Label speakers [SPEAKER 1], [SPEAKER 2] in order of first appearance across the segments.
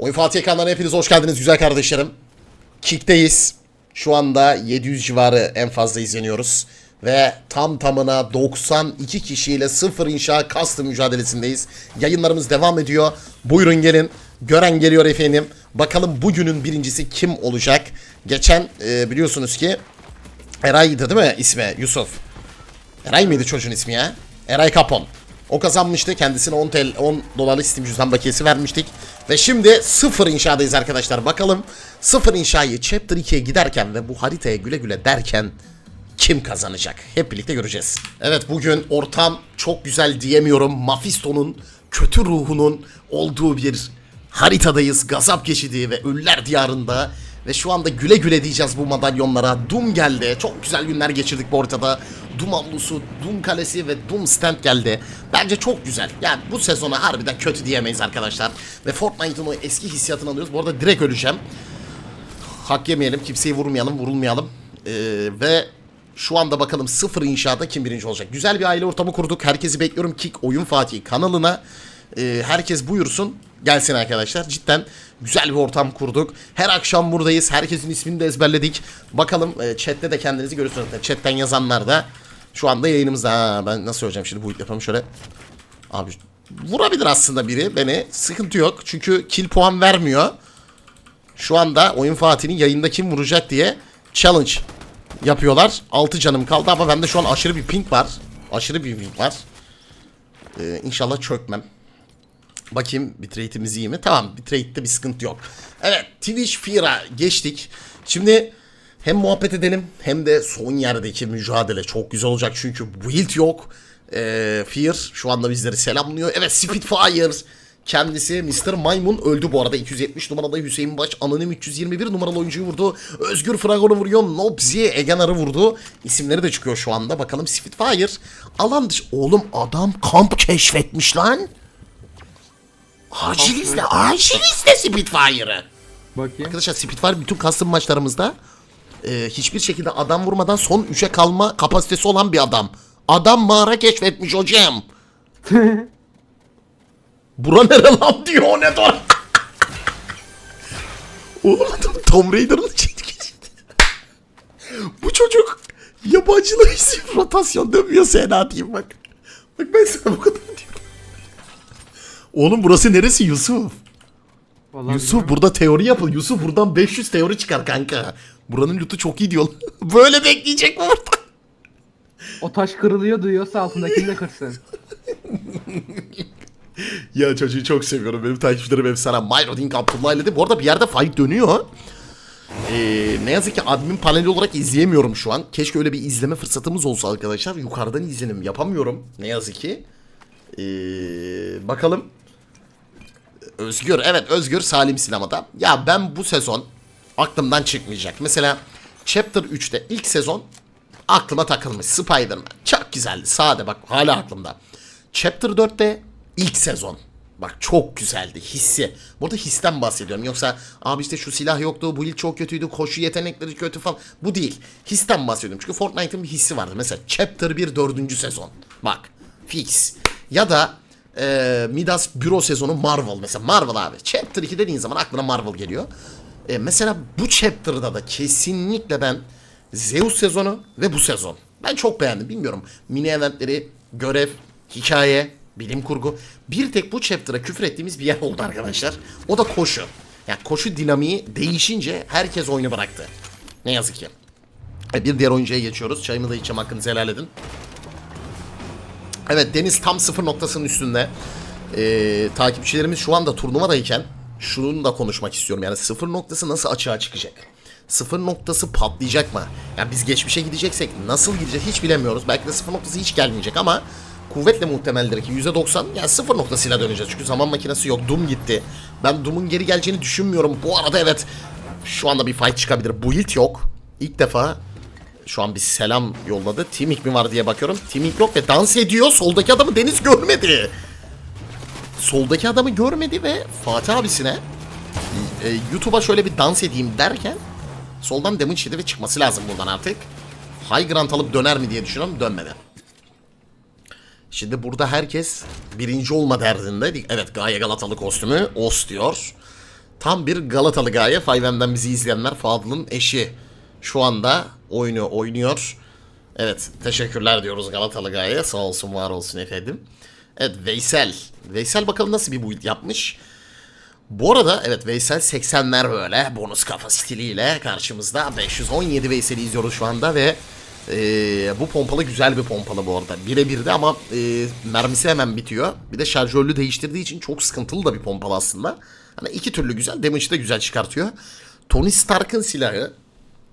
[SPEAKER 1] Oyun Fatih ekranlarına hepiniz hoş geldiniz güzel kardeşlerim. Kick'teyiz. Şu anda 700 civarı en fazla izleniyoruz. Ve tam tamına 92 kişiyle sıfır inşa kastı mücadelesindeyiz. Yayınlarımız devam ediyor. Buyurun gelin. Gören geliyor efendim. Bakalım bugünün birincisi kim olacak? Geçen e, biliyorsunuz ki Eray'dı değil mi ismi Yusuf? Eray mıydı çocuğun ismi ya? Eray Kapon. O kazanmıştı. Kendisine 10, TL, 10 dolarlık Steam cüzdan bakiyesi vermiştik. Ve şimdi sıfır inşadayız arkadaşlar. Bakalım sıfır inşayı Chapter 2'ye giderken ve bu haritaya güle güle derken kim kazanacak? Hep birlikte göreceğiz. Evet bugün ortam çok güzel diyemiyorum. Mephisto'nun kötü ruhunun olduğu bir haritadayız. Gazap geçidi ve Ölüler Diyarı'nda. Ve şu anda güle güle diyeceğiz bu madalyonlara. Doom geldi. Çok güzel günler geçirdik bu haritada. Doom avlusu, Doom kalesi ve Doom stand geldi. Bence çok güzel. Yani bu sezona harbiden kötü diyemeyiz arkadaşlar. Ve Fortnite'ın o eski hissiyatını alıyoruz. Bu arada direkt öleceğim. Hak yemeyelim, kimseyi vurmayalım, vurulmayalım. Ee, ve şu anda bakalım sıfır inşaata kim birinci olacak. Güzel bir aile ortamı kurduk. Herkesi bekliyorum Kick Oyun Fatih kanalına. Ee, herkes buyursun. Gelsin arkadaşlar. Cidden güzel bir ortam kurduk. Her akşam buradayız. Herkesin ismini de ezberledik. Bakalım e, chatte de kendinizi görürsünüz. Chatten yazanlar da şu anda yayınımızda. Ha, ben nasıl söyleyeceğim şimdi bu yapalım şöyle. Abi vurabilir aslında biri beni. Sıkıntı yok. Çünkü kill puan vermiyor. Şu anda Oyun Fatih'in yayında kim vuracak diye challenge yapıyorlar. 6 canım kaldı ama bende şu an aşırı bir ping var. Aşırı bir ping var. Ee, inşallah çökmem. Bakayım bitrate'imiz iyi mi? Tamam bitrate'de bir sıkıntı yok. Evet Twitch Fear'a geçtik. Şimdi hem muhabbet edelim hem de son yerdeki mücadele çok güzel olacak. Çünkü build yok. Ee, Fear şu anda bizleri selamlıyor. Evet Spitfire kendisi Mr. Maymun öldü bu arada. 270 numaralı Hüseyin Baş anonim 321 numaralı oyuncuyu vurdu. Özgür Fragon'u vuruyor. Nobzi Eganar'ı vurdu. İsimleri de çıkıyor şu anda. Bakalım Spitfire alan dışı. Oğlum adam kamp keşfetmiş lan. Acil izle, acil izle Spitfire'ı.
[SPEAKER 2] Bakayım.
[SPEAKER 1] Arkadaşlar Spitfire bütün custom maçlarımızda e, hiçbir şekilde adam vurmadan son 3'e kalma kapasitesi olan bir adam. Adam mağara keşfetmiş hocam. Bura nere lan diyor o ne dur. Oğlum adam Tomb Raider'ın geçti. Bu çocuk yabancılar için rotasyon dönmüyor Sena diyeyim bak. Bak ben sana bu kadar diyorum. Oğlum burası neresi Yusuf?
[SPEAKER 2] Vallahi
[SPEAKER 1] Yusuf
[SPEAKER 2] bilmiyorum.
[SPEAKER 1] burada teori yapıl. Yusuf buradan 500 teori çıkar kanka. Buranın lootu çok iyi diyor. Böyle bekleyecek mi orada?
[SPEAKER 2] O taş kırılıyor duyuyorsa altındakini de kırsın.
[SPEAKER 1] Ya çocuğu çok seviyorum. Benim takipçilerim hep sana Myroding Abdullah ile de. Bu arada bir yerde fight dönüyor. Ee, ne yazık ki admin paneli olarak izleyemiyorum şu an. Keşke öyle bir izleme fırsatımız olsa arkadaşlar. Yukarıdan izlenim yapamıyorum. Ne yazık ki. Ee, bakalım. Özgür. Evet Özgür Salim sinemada. Ya ben bu sezon aklımdan çıkmayacak. Mesela Chapter 3'te ilk sezon aklıma takılmış. Spider-Man. Çok güzeldi. Sade bak hala aklımda. Chapter 4'te ilk sezon. Bak çok güzeldi hissi. Burada histen bahsediyorum. Yoksa abi işte şu silah yoktu, bu il çok kötüydü, koşu yetenekleri kötü falan. Bu değil. Histen bahsediyorum. Çünkü Fortnite'ın bir hissi vardı. Mesela Chapter 1 4. sezon. Bak fix. Ya da e, Midas Büro sezonu Marvel. Mesela Marvel abi. Chapter 2 dediğin zaman aklına Marvel geliyor. E, mesela bu chapter'da da kesinlikle ben Zeus sezonu ve bu sezon. Ben çok beğendim. Bilmiyorum. Mini eventleri, görev, hikaye, bilim kurgu. Bir tek bu chapter'a küfür ettiğimiz bir yer oldu arkadaşlar. O da koşu. Yani koşu dinamiği değişince herkes oyunu bıraktı. Ne yazık ki. Bir diğer oyuncuya geçiyoruz. Çayımı da içeceğim hakkınızı helal edin. Evet Deniz tam sıfır noktasının üstünde. Ee, takipçilerimiz şu anda turnuvadayken şunu da konuşmak istiyorum. Yani sıfır noktası nasıl açığa çıkacak? Sıfır noktası patlayacak mı? Yani biz geçmişe gideceksek nasıl gideceğiz hiç bilemiyoruz. Belki de sıfır noktası hiç gelmeyecek ama kuvvetle muhtemeldir ki %90 yani sıfır noktasıyla döneceğiz. Çünkü zaman makinesi yok. Doom gitti. Ben Doom'un geri geleceğini düşünmüyorum. Bu arada evet şu anda bir fight çıkabilir. Build yok. İlk defa şu an bir selam yolladı. Timik mi var diye bakıyorum. Timik yok ve dans ediyor. Soldaki adamı Deniz görmedi. Soldaki adamı görmedi ve Fatih abisine e, YouTube'a şöyle bir dans edeyim derken soldan damage yedi ve çıkması lazım buradan artık. High ground alıp döner mi diye düşünüyorum. Dönmedi. Şimdi burada herkes birinci olma derdinde. Evet Gaye Galatalı kostümü. Os diyor. Tam bir Galatalı gaye. 5M'den bizi izleyenler Fadıl'ın eşi. Şu anda oyunu oynuyor. Evet teşekkürler diyoruz Galatalı gaye. Sağ olsun var olsun efendim. Evet Veysel. Veysel bakalım nasıl bir build yapmış. Bu arada evet Veysel 80'ler böyle bonus kafa stiliyle karşımızda. 517 Veysel'i izliyoruz şu anda ve eee, bu pompalı güzel bir pompalı bu arada. Birebir de ama eee, mermisi hemen bitiyor. Bir de şarjörlü değiştirdiği için çok sıkıntılı da bir pompalı aslında. Hani iki türlü güzel. Damage'ı da güzel çıkartıyor. Tony Stark'ın silahı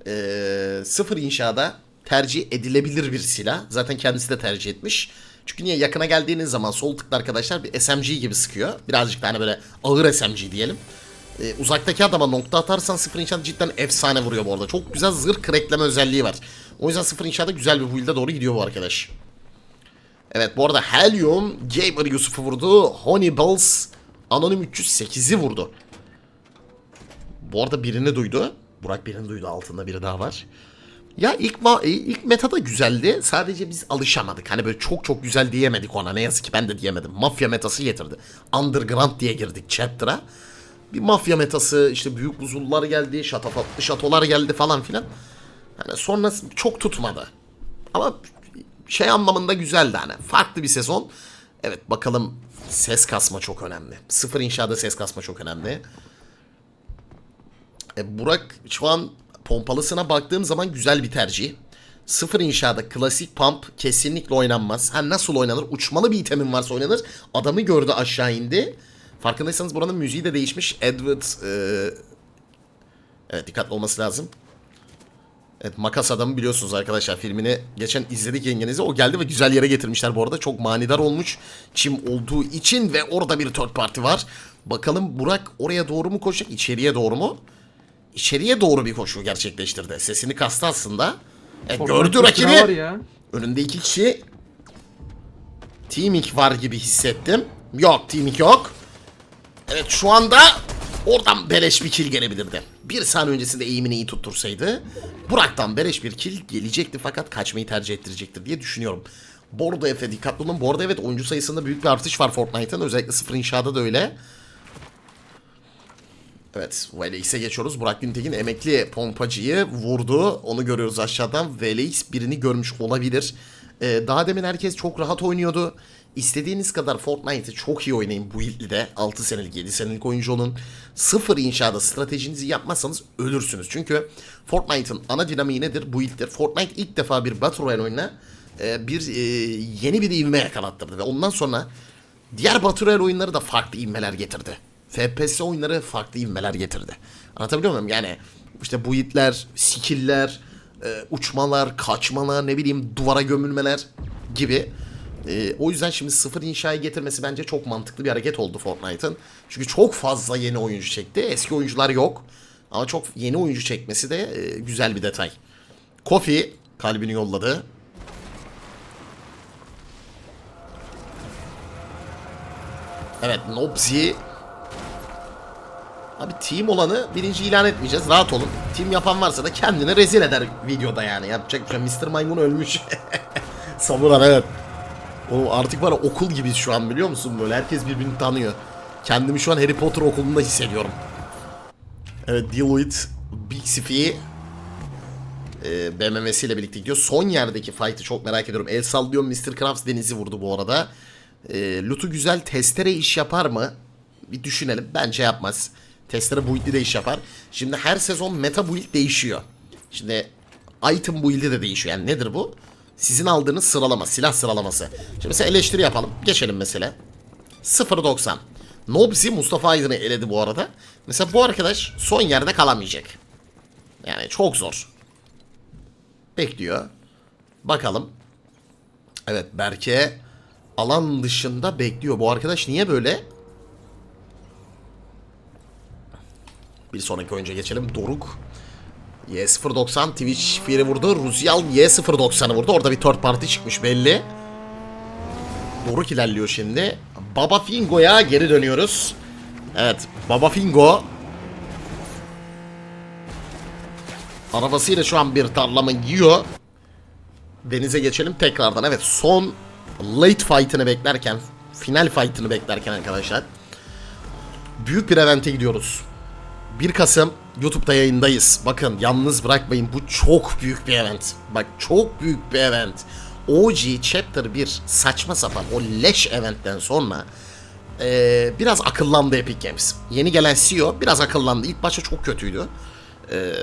[SPEAKER 1] eee, sıfır inşada tercih edilebilir bir silah. Zaten kendisi de tercih etmiş. Çünkü niye yakına geldiğiniz zaman sol tıklı arkadaşlar bir SMG gibi sıkıyor. Birazcık da hani böyle ağır SMG diyelim. Ee, uzaktaki adama nokta atarsan sıfır inşaat cidden efsane vuruyor bu arada. Çok güzel zırh krekleme özelliği var. O yüzden sıfır inşaata güzel bir build'e doğru gidiyor bu arkadaş. Evet bu arada Helium Gamer Yusuf'u vurdu. Honeyballs Anonim 308'i vurdu. Bu arada birini duydu. Burak birini duydu altında biri daha var. Ya ilk ma- e, ilk meta da güzeldi. Sadece biz alışamadık. Hani böyle çok çok güzel diyemedik ona. Ne yazık ki ben de diyemedim. Mafya metası getirdi. Underground diye girdik chapter'a. Bir mafya metası işte büyük buzullar geldi, şatafatlı şatolar geldi falan filan. Hani sonra çok tutmadı. Ama şey anlamında güzeldi hani. Farklı bir sezon. Evet bakalım ses kasma çok önemli. Sıfır inşaada ses kasma çok önemli. E, Burak şu an pompalısına baktığım zaman güzel bir tercih. Sıfır inşaada klasik pump kesinlikle oynanmaz. Ha nasıl oynanır? Uçmalı bir itemin varsa oynanır. Adamı gördü aşağı indi. Farkındaysanız buranın müziği de değişmiş. Edward e, evet dikkatli olması lazım. Evet Makas Adamı biliyorsunuz arkadaşlar filmini geçen izledik yengenizi o geldi ve güzel yere getirmişler bu arada çok manidar olmuş çim olduğu için ve orada bir third party var bakalım Burak oraya doğru mu koşacak içeriye doğru mu içeriye doğru bir koşu gerçekleştirdi sesini kastı aslında evet, gördü rakibi önünde iki kişi Teaming var gibi hissettim yok Teaming yok Evet şu anda oradan beleş bir kill gelebilirdi. Bir saniye öncesinde eğimini iyi tuttursaydı Burak'tan beleş bir kill gelecekti fakat kaçmayı tercih ettirecektir diye düşünüyorum. Bordo Efe dikkatli olun. Arada evet oyuncu sayısında büyük bir artış var Fortnite'ın. Özellikle sıfır inşada da öyle. Evet VLX'e geçiyoruz. Burak Güntekin emekli pompacıyı vurdu. Onu görüyoruz aşağıdan. VLX birini görmüş olabilir. Ee, daha demin herkes çok rahat oynuyordu. İstediğiniz kadar Fortnite'ı çok iyi oynayın bu ilde. 6 senelik 7 senelik oyuncu olun. Sıfır inşada stratejinizi yapmazsanız ölürsünüz. Çünkü Fortnite'ın ana dinamiği nedir? Bu ildir. Fortnite ilk defa bir Battle Royale oyununa e, bir e, yeni bir ivme yakalattırdı. Ve ondan sonra diğer Battle Royale oyunları da farklı ivmeler getirdi. FPS oyunları farklı ivmeler getirdi. Anlatabiliyor muyum? Yani işte bu itler, skill'ler, e, uçmalar, kaçmalar, ne bileyim duvara gömülmeler gibi. E, o yüzden şimdi sıfır inşayı getirmesi bence çok mantıklı bir hareket oldu Fortnite'ın. Çünkü çok fazla yeni oyuncu çekti. Eski oyuncular yok. Ama çok yeni oyuncu çekmesi de e, güzel bir detay. Kofi kalbini yolladı. Evet Nobzi Abi team olanı birinci ilan etmeyeceğiz. Rahat olun. Team yapan varsa da kendini rezil eder videoda yani. Yapacak bir şey. Mr. Maymun ölmüş. Samuran evet. O artık ya okul gibiyiz şu an biliyor musun böyle herkes birbirini tanıyor. Kendimi şu an Harry Potter okulunda hissediyorum. Evet Deloitte Big Siffy e, BMW'siyle birlikte gidiyor. Son yerdeki fight'ı çok merak ediyorum. El sallıyor Mr. Krabs Deniz'i vurdu bu arada. E, Lutu güzel testere iş yapar mı? Bir düşünelim. Bence yapmaz. Testere build'i de iş yapar. Şimdi her sezon meta build değişiyor. Şimdi item build'i de değişiyor. Yani nedir bu? Sizin aldığınız sıralama, silah sıralaması. Şimdi mesela eleştiri yapalım. Geçelim mesela. 0.90. Nobsi Mustafa Aydın'ı eledi bu arada. Mesela bu arkadaş son yerde kalamayacak. Yani çok zor. Bekliyor. Bakalım. Evet Berke alan dışında bekliyor. Bu arkadaş niye böyle? Bir sonraki oyuncuya geçelim. Doruk. Y090 Twitch Fear'i vurdu. Ruzyal Y090'ı vurdu. Orada bir third party çıkmış belli. Doruk ilerliyor şimdi. Baba Fingo'ya geri dönüyoruz. Evet. Baba Fingo. Arabasıyla şu an bir tarlama giyiyor. Denize geçelim tekrardan. Evet son late fight'ını beklerken, final fight'ını beklerken arkadaşlar. Büyük bir event'e gidiyoruz. 1 Kasım YouTube'da yayındayız. Bakın yalnız bırakmayın. Bu çok büyük bir event. Bak çok büyük bir event. OG Chapter 1 saçma sapan o leş eventten sonra eee, biraz akıllandı Epic Games. Yeni gelen CEO biraz akıllandı. İlk başta çok kötüydü. Eee,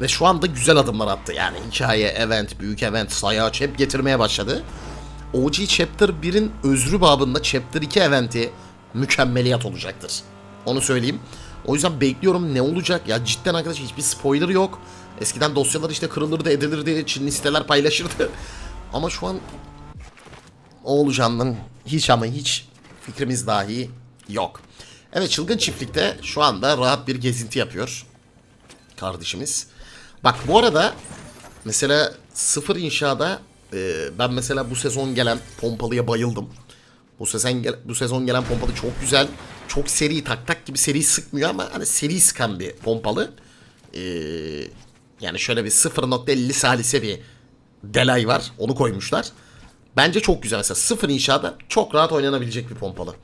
[SPEAKER 1] ve şu anda güzel adımlar attı. Yani hikaye, event, büyük event, sayaç hep getirmeye başladı. OG Chapter 1'in özrü babında Chapter 2 eventi mükemmeliyat olacaktır. Onu söyleyeyim. O yüzden bekliyorum ne olacak. Ya cidden arkadaş hiçbir spoiler yok. Eskiden dosyalar işte kırılırdı edilirdi. Çin listeler paylaşırdı. Ama şu an o olacağından hiç ama hiç fikrimiz dahi yok. Evet çılgın çiftlikte şu anda rahat bir gezinti yapıyor kardeşimiz. Bak bu arada mesela sıfır inşada e, ben mesela bu sezon gelen pompalıya bayıldım. Bu sezon bu sezon gelen pompalı çok güzel. Çok seri tak tak gibi seri sıkmıyor ama hani seri sıkan bir pompalı. E, yani şöyle bir 0.50 salise bir delay var. Onu koymuşlar. Bence çok güzel. Mesela sıfır inşada çok rahat oynanabilecek bir pompalı.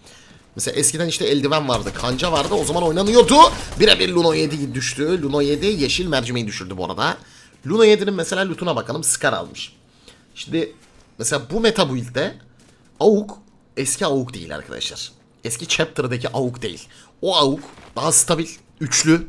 [SPEAKER 1] Mesela eskiden işte eldiven vardı, kanca vardı. O zaman oynanıyordu. Birebir Luno 7 düştü. Luno 7 yeşil mercimeği düşürdü bu arada. Luno 7'nin mesela lootuna bakalım. Scar almış. Şimdi mesela bu meta build'de AUK eski AUK değil arkadaşlar. Eski Chapter'daki AUK değil. O AUK daha stabil, üçlü.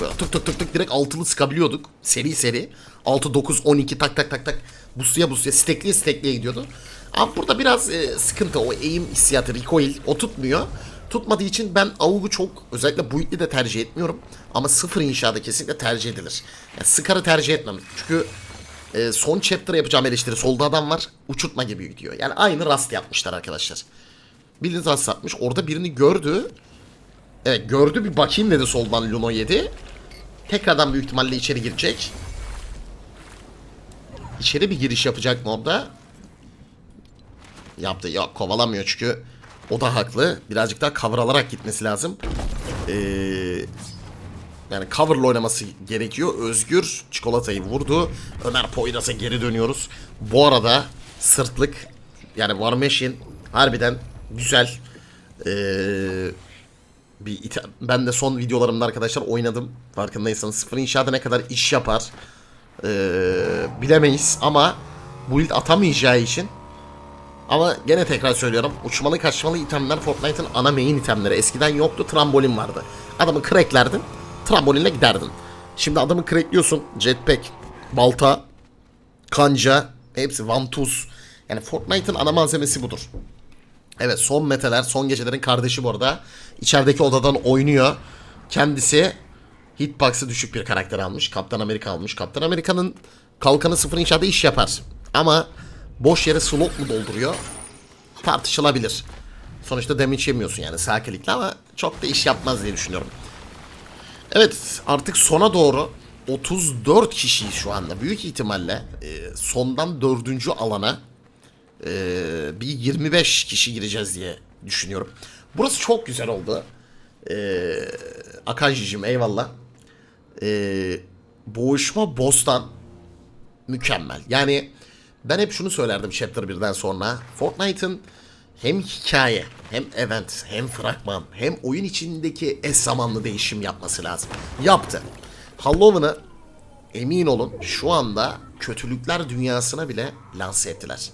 [SPEAKER 1] Böyle tık tık tık tık direkt altılı sıkabiliyorduk. Seri seri. 6, 9, 12 tak tak tak tak. Busluya busluya stekliye stekliye gidiyordu. Ama burada biraz e, sıkıntı. O aim hissiyatı, recoil o tutmuyor. Tutmadığı için ben AUG'u çok özellikle build'li de tercih etmiyorum. Ama sıfır inşada kesinlikle tercih edilir. Yani Scar'ı tercih etmem. Çünkü e, son chapter'a yapacağım eleştiri. Solda adam var. Uçurtma gibi gidiyor. Yani aynı Rust yapmışlar arkadaşlar. Bildiğiniz Rust yapmış. Orada birini gördü. Evet gördü bir bakayım dedi soldan Luno 7. Tekrardan büyük ihtimalle içeri girecek. İçeri bir giriş yapacak mı orada? Yaptı. Yok kovalamıyor çünkü o da haklı. Birazcık daha cover alarak gitmesi lazım. Ee, yani coverla oynaması gerekiyor. Özgür çikolatayı vurdu. Ömer Poyraz'a geri dönüyoruz. Bu arada sırtlık yani War Machine harbiden güzel. Ee, bir ben de son videolarımda arkadaşlar oynadım. Farkındaysanız sıfır inşaata ne kadar iş yapar ee, bilemeyiz ama build atamayacağı için ama gene tekrar söylüyorum. Uçmalı kaçmalı itemler Fortnite'ın ana main itemleri. Eskiden yoktu. Trambolin vardı. Adamı cracklerdin. Trambolinle giderdin. Şimdi adamı crackliyorsun. Jetpack, balta, kanca, hepsi vantuz. Yani Fortnite'ın ana malzemesi budur. Evet son meteler, son gecelerin kardeşi bu arada. İçerideki odadan oynuyor. Kendisi hitbox'ı düşük bir karakter almış. Kaptan Amerika almış. Kaptan Amerika'nın kalkanı sıfır inşaata iş yapar. Ama boş yere slot mu dolduruyor? Tartışılabilir. Sonuçta damage yemiyorsun yani sağ klikle ama çok da iş yapmaz diye düşünüyorum. Evet artık sona doğru 34 kişi şu anda büyük ihtimalle e, sondan dördüncü alana e, bir 25 kişi gireceğiz diye düşünüyorum. Burası çok güzel oldu. E, Akanji'cim eyvallah. E, boğuşma Bostan mükemmel. Yani ben hep şunu söylerdim Chapter 1'den sonra. Fortnite'ın hem hikaye, hem event, hem fragman, hem oyun içindeki eş zamanlı değişim yapması lazım. Yaptı. Halloween'ı emin olun şu anda kötülükler dünyasına bile lanse ettiler.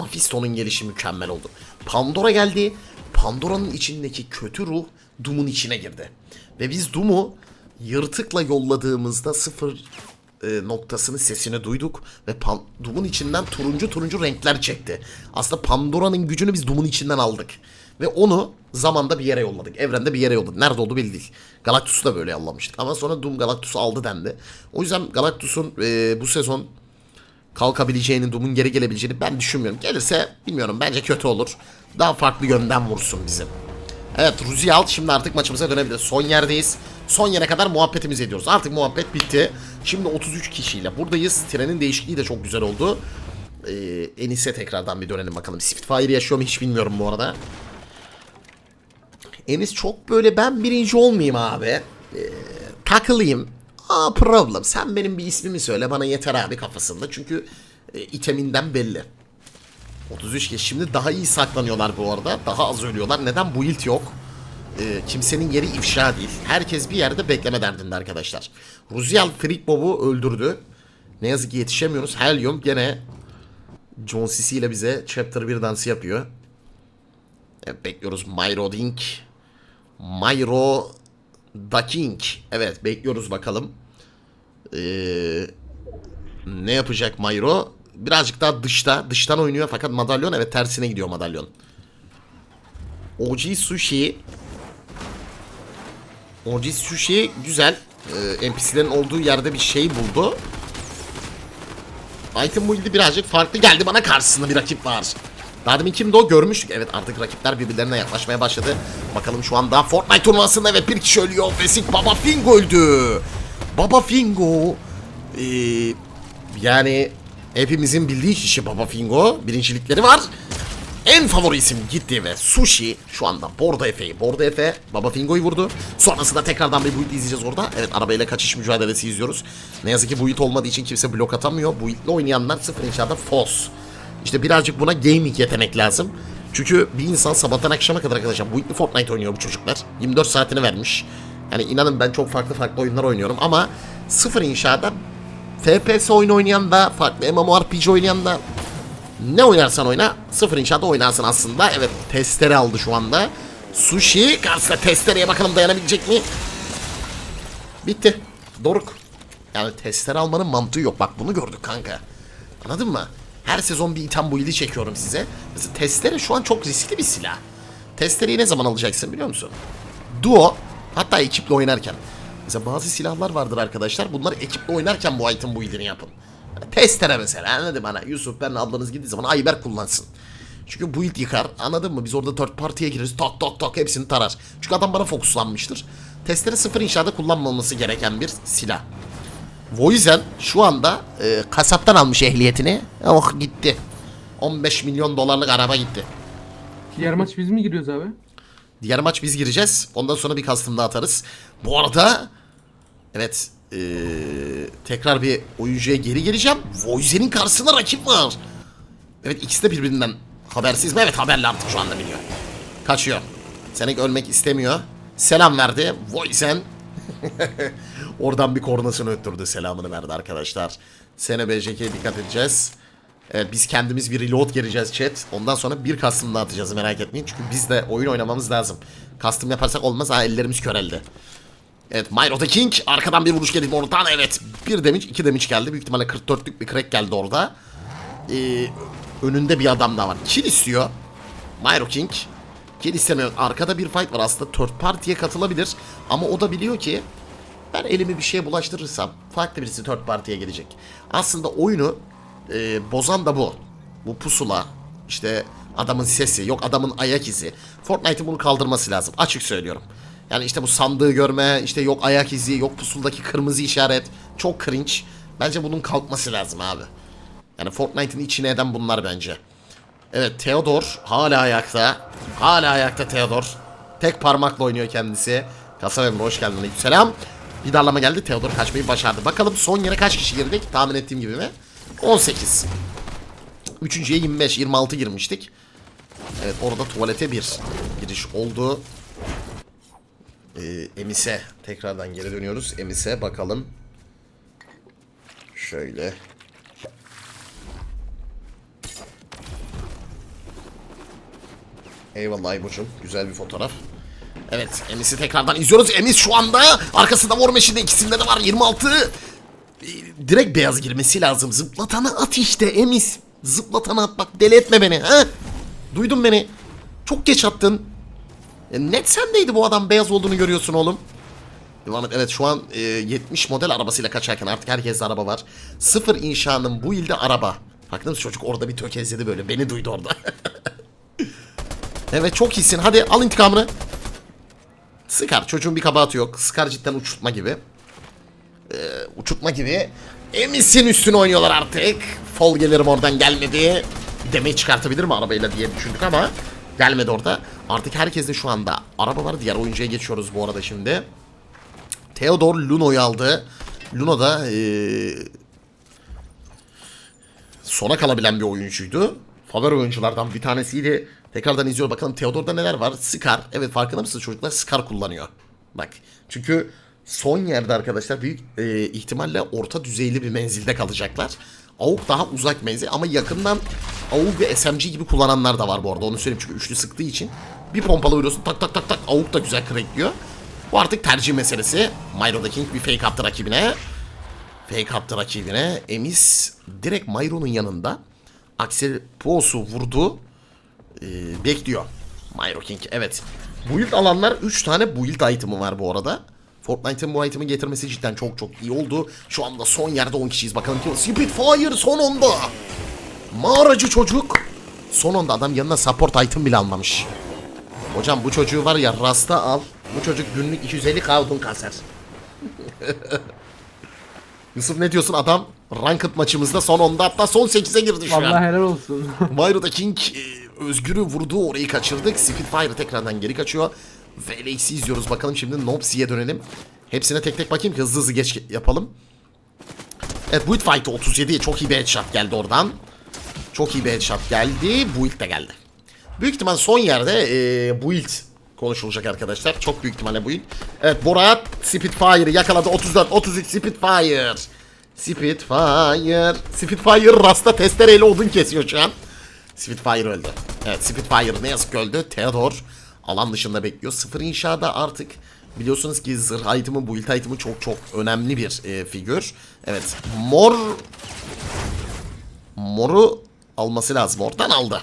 [SPEAKER 1] Mephisto'nun gelişi mükemmel oldu. Pandora geldi. Pandora'nın içindeki kötü ruh Doom'un içine girdi. Ve biz Doom'u yırtıkla yolladığımızda sıfır e, noktasını sesini duyduk ve Pan- Doom'un içinden turuncu turuncu renkler çekti. Aslında Pandora'nın gücünü biz Doom'un içinden aldık. Ve onu zamanda bir yere yolladık. Evrende bir yere yolladık. Nerede oldu belli değil. Galactus'u da böyle yollamıştık. Ama sonra Doom Galactus'u aldı dendi. O yüzden Galactus'un e, bu sezon kalkabileceğini, Doom'un geri gelebileceğini ben düşünmüyorum. Gelirse bilmiyorum bence kötü olur. Daha farklı yönden vursun bizim. Evet Ruzi al şimdi artık maçımıza dönebiliriz. Son yerdeyiz. Son yere kadar muhabbetimizi ediyoruz. Artık muhabbet bitti. Şimdi 33 kişiyle buradayız. Trenin değişikliği de çok güzel oldu. Ee, Enis'e tekrardan bir dönelim bakalım. Spitfire yaşıyor mu hiç bilmiyorum bu arada. Enis çok böyle ben birinci olmayayım abi. Ee, takılayım. Aa problem. Sen benim bir ismimi söyle bana yeter abi kafasında. Çünkü e, iteminden belli. 33 kişi. Şimdi daha iyi saklanıyorlar bu arada. Daha az ölüyorlar. Neden? Build yok. e, kimsenin yeri ifşa değil. Herkes bir yerde bekleme derdinde arkadaşlar. Ruzial Frikbob'u öldürdü. Ne yazık ki yetişemiyoruz. Helium gene John Cissy ile bize Chapter 1 dansı yapıyor. Evet, bekliyoruz Myro Dink. Myro Da King. Evet bekliyoruz bakalım. Ee, ne yapacak Myro? Birazcık daha dışta. Dıştan oynuyor fakat madalyon evet tersine gidiyor madalyon. Oji Sushi. Oji Sushi güzel. Ee, NPC'lerin olduğu yerde bir şey buldu. Item build'i birazcık farklı geldi bana karşısında bir rakip var. Daha demin kimdi o görmüştük. Evet artık rakipler birbirlerine yaklaşmaya başladı. Bakalım şu anda Fortnite turnuvasında evet bir kişi ölüyor. Vesik Baba Fingo öldü. Baba Fingo. Ee, yani hepimizin bildiği kişi Baba Fingo. Birincilikleri var. En favori isim gitti ve Sushi şu anda Bordo Efe'yi. Bordo Efe Baba Fingo'yu vurdu. Sonrasında tekrardan bir build izleyeceğiz orada. Evet arabayla kaçış mücadelesi izliyoruz. Ne yazık ki build olmadığı için kimse blok atamıyor. Build'le oynayanlar sıfır inşaata fos. İşte birazcık buna gaming yetenek lazım. Çünkü bir insan sabahtan akşama kadar arkadaşlar build'li Fortnite oynuyor bu çocuklar. 24 saatini vermiş. Yani inanın ben çok farklı farklı oyunlar oynuyorum ama sıfır inşaata FPS oyunu oynayan da farklı MMORPG oynayan da ne oynarsan oyna sıfır inşaata oynarsın aslında. Evet testere aldı şu anda. Sushi karşısında testereye bakalım dayanabilecek mi? Bitti. Doruk. Yani testere almanın mantığı yok. Bak bunu gördük kanka. Anladın mı? Her sezon bir item build'i çekiyorum size. Mesela testere şu an çok riskli bir silah. Testereyi ne zaman alacaksın biliyor musun? Duo hatta ekiple oynarken. Mesela bazı silahlar vardır arkadaşlar. Bunları ekiple oynarken bu item build'ini yapın. Testere mesela anladın bana. Yusuf ben ablanız gittiği zaman Ayber kullansın. Çünkü build yıkar anladın mı? Biz orada third party'ye gireriz tak tak tak hepsini tarar. Çünkü adam bana fokuslanmıştır. Testere sıfır inşaada kullanmaması gereken bir silah. O yüzden şu anda e, kasaptan almış ehliyetini. Oh gitti. 15 milyon dolarlık araba gitti.
[SPEAKER 2] Diğer maç biz mi giriyoruz abi?
[SPEAKER 1] Diğer maç biz gireceğiz. Ondan sonra bir custom daha atarız. Bu arada evet eee, tekrar bir oyuncuya geri geleceğim. Voice'nin karşısında rakip var. Evet ikisi de birbirinden habersiz mi? Evet haberli artık şu anda biliyor. Kaçıyor. Senek ölmek istemiyor. Selam verdi. Voice'en oradan bir kornasını öttürdü. Selamını verdi arkadaşlar. Sene BJK'ye dikkat edeceğiz. Evet biz kendimiz bir reload gireceğiz chat. Ondan sonra bir custom daha atacağız merak etmeyin. Çünkü biz de oyun oynamamız lazım. Custom yaparsak olmaz. Ha ellerimiz köreldi. Evet Myro the King. Arkadan bir vuruş geldi oradan. Evet bir damage iki damage geldi. Büyük ihtimalle 44'lük bir crack geldi orada. Ee, önünde bir adam daha var. Kill istiyor. Myro King. Kill istemiyor. Arkada bir fight var aslında. Third party'ye katılabilir. Ama o da biliyor ki ben elimi bir şeye bulaştırırsam farklı birisi third party'ye gelecek. Aslında oyunu e, bozan da bu. Bu pusula, işte adamın sesi, yok adamın ayak izi. Fortnite'ın bunu kaldırması lazım. Açık söylüyorum. Yani işte bu sandığı görme, işte yok ayak izi, yok pusuldaki kırmızı işaret. Çok cringe. Bence bunun kalkması lazım abi. Yani Fortnite'ın içine eden bunlar bence. Evet Theodor hala ayakta. Hala ayakta Theodor. Tek parmakla oynuyor kendisi. Kasa Emre hoş geldin. Selam. Bir darlama geldi. Theodor kaçmayı başardı. Bakalım son yere kaç kişi girdik? Tahmin ettiğim gibi mi? 18. Üçüncüye 25, 26 girmiştik. Evet orada tuvalete bir giriş oldu. Ee, Emis'e tekrardan geri dönüyoruz. Emis'e bakalım. Şöyle. Eyvallah Aybocuğum. Güzel bir fotoğraf. Evet Emis'i tekrardan izliyoruz. Emis şu anda arkasında War Machine'de ikisinde de var 26. Ee, Direkt beyaz girmesi lazım. Zıplatana at işte Emis. Zıplatana at bak deli etme beni. Ha? Duydun beni. Çok geç attın. E, net sendeydi bu adam beyaz olduğunu görüyorsun oğlum. Devam et. Evet şu an e, 70 model arabasıyla kaçarken artık herkeste araba var. Sıfır inşanın bu ilde araba. Farkında çocuk orada bir tökezledi böyle. Beni duydu orada. evet çok iyisin. Hadi al intikamını. Sıkar. Çocuğun bir kabahati yok. Sıkar cidden uçurtma gibi. Uçurtma gibi. Emis'in üstüne oynuyorlar artık. Fol gelirim oradan gelmedi. Demeyi çıkartabilir mi arabayla diye düşündük ama gelmedi orada. Artık herkeste şu anda araba var. Diğer oyuncuya geçiyoruz bu arada şimdi. Theodor Luno'yu aldı. Luno da ee, sona kalabilen bir oyuncuydu. Favori oyunculardan bir tanesiydi. Tekrardan izliyor bakalım Theodor'da neler var? Scar. Evet farkında mısınız çocuklar? Scar kullanıyor. Bak. Çünkü son yerde arkadaşlar büyük e, ihtimalle orta düzeyli bir menzilde kalacaklar. AUK daha uzak menzil ama yakından AUK ve SMG gibi kullananlar da var bu arada. Onu söyleyeyim çünkü üçlü sıktığı için. Bir pompalı vuruyorsun tak tak tak tak AUK da güzel crackliyor. Bu artık tercih meselesi. Myro the King bir fake attı rakibine. Fake attı rakibine. Emis direkt Myro'nun yanında. Axel Poos'u vurdu. Ee, bekliyor. Myro King evet. Build alanlar 3 tane build item'ı var bu arada. Fortnite'ın bu item'ı getirmesi cidden çok çok iyi oldu. Şu anda son yerde 10 kişiyiz. Bakalım kim? Spitfire son onda. Mağaracı çocuk. Son onda adam yanına support item bile almamış. Hocam bu çocuğu var ya rasta al. Bu çocuk günlük 250 kavdun kasar. Yusuf ne diyorsun adam? Ranked maçımızda son onda hatta son 8'e girdi şu an.
[SPEAKER 2] Vallahi helal olsun.
[SPEAKER 1] Myro the King e, Özgür'ü vurdu orayı kaçırdık. Spitfire tekrardan geri kaçıyor. VLX'i izliyoruz bakalım şimdi Nopsi'ye dönelim. Hepsine tek tek bakayım ki hızlı hızlı geç yapalım. Evet Build Fight'ı 37 çok iyi bir headshot geldi oradan. Çok iyi bir headshot geldi. Build de geldi. Büyük ihtimal son yerde e, Build konuşulacak arkadaşlar. Çok büyük ihtimalle Build. Evet Borat Spitfire'ı yakaladı. 34 33 Spitfire. Spitfire. Spitfire rasta testereyle odun kesiyor şu an. Spitfire öldü. Evet Spitfire ne yazık öldü. Theodor alan dışında bekliyor. Sıfır inşada artık biliyorsunuz ki zırh item'ı, build item'ı çok çok önemli bir e, figür. Evet mor moru alması lazım. Oradan aldı.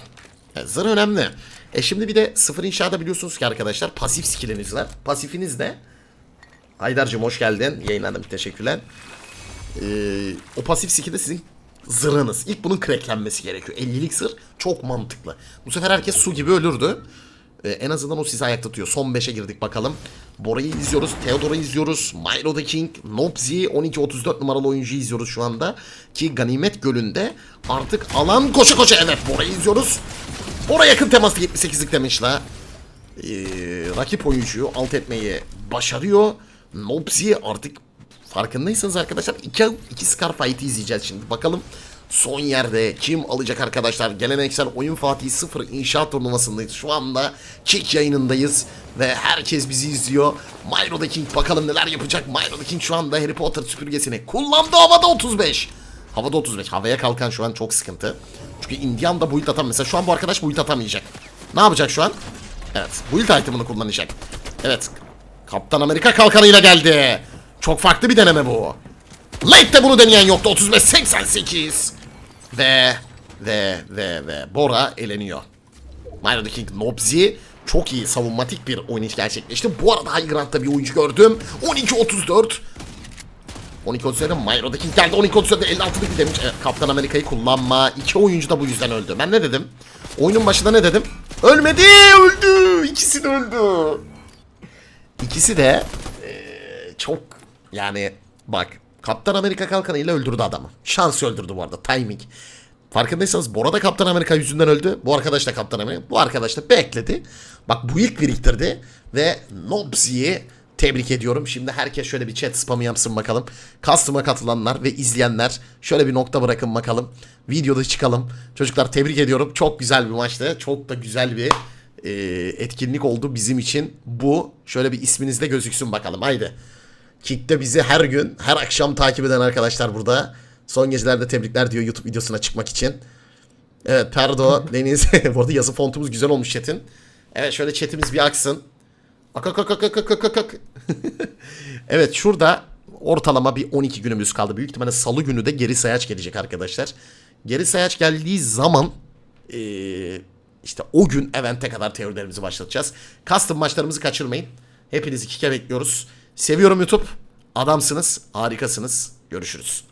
[SPEAKER 1] Evet, zırh önemli. E şimdi bir de sıfır inşada biliyorsunuz ki arkadaşlar pasif skilliniz var. Pasifiniz de Haydar'cığım hoş geldin. Yayınladım teşekkürler. Ee, o pasif skill de sizin zırhınız. İlk bunun cracklenmesi gerekiyor. 50'lik zırh çok mantıklı. Bu sefer herkes su gibi ölürdü. Ee, en azından o sizi ayakta tutuyor. Son 5'e girdik bakalım. Bora'yı izliyoruz. Theodor'u izliyoruz. Myro the King. Nopzi 12-34 numaralı oyuncuyu izliyoruz şu anda. Ki Ganimet Gölü'nde artık alan koşa koşa. Evet Bora'yı izliyoruz. Bora yakın temaslı 78'lik demişla. Ee, rakip oyuncuyu alt etmeyi başarıyor. Nopzi artık farkındaysanız arkadaşlar iki, iki Scar Fight'i izleyeceğiz şimdi. Bakalım son yerde kim alacak arkadaşlar? Geleneksel Oyun Fatih 0 inşaat turnuvasındayız. Şu anda kick yayınındayız ve herkes bizi izliyor. Myro the King bakalım neler yapacak. Myro the King şu anda Harry Potter süpürgesini kullandı havada 35. Havada 35. Havaya kalkan şu an çok sıkıntı. Çünkü Indian da build atam. Mesela şu an bu arkadaş build atamayacak. Ne yapacak şu an? Evet. Build item'ını kullanacak. Evet. Kaptan Amerika kalkanıyla geldi. Çok farklı bir deneme bu. Late'de bunu deneyen yoktu. 35-88. Ve ve ve ve Bora eleniyor. Myro the King Nobzi çok iyi savunmatik bir oynayış gerçekleşti. Bu arada High bir oyuncu gördüm. 12-34. 12 37 Myro King geldi 12 37 56'lık bir demiş. Evet, Kaptan Amerika'yı kullanma. İki oyuncu da bu yüzden öldü. Ben ne dedim? Oyunun başında ne dedim? Ölmedi, öldü. İkisi de öldü. İkisi de eee, çok yani bak Kaptan Amerika kalkanıyla öldürdü adamı. Şans öldürdü bu arada. Timing. Farkındaysanız Bora da Kaptan Amerika yüzünden öldü. Bu arkadaş da Kaptan Amerika. Bu arkadaş da bekledi. Bak bu ilk biriktirdi. Ve Nobzi'yi tebrik ediyorum. Şimdi herkes şöyle bir chat spamı yapsın bakalım. Custom'a katılanlar ve izleyenler şöyle bir nokta bırakın bakalım. Videoda çıkalım. Çocuklar tebrik ediyorum. Çok güzel bir maçtı. Çok da güzel bir e, etkinlik oldu bizim için. Bu şöyle bir isminizde gözüksün bakalım. Haydi. Kick'te bizi her gün, her akşam takip eden arkadaşlar burada. Son gecelerde tebrikler diyor YouTube videosuna çıkmak için. Evet Perdo, Deniz. Bu arada yazı fontumuz güzel olmuş chat'in. Evet şöyle chat'imiz bir aksın. Ak ak ak ak ak ak ak ak. evet şurada ortalama bir 12 günümüz kaldı. Büyük ihtimalle salı günü de geri sayaç gelecek arkadaşlar. Geri sayaç geldiği zaman ee, işte o gün evente kadar teorilerimizi başlatacağız. Custom maçlarımızı kaçırmayın. Hepinizi kike bekliyoruz. Seviyorum YouTube. Adamsınız. Harikasınız. Görüşürüz.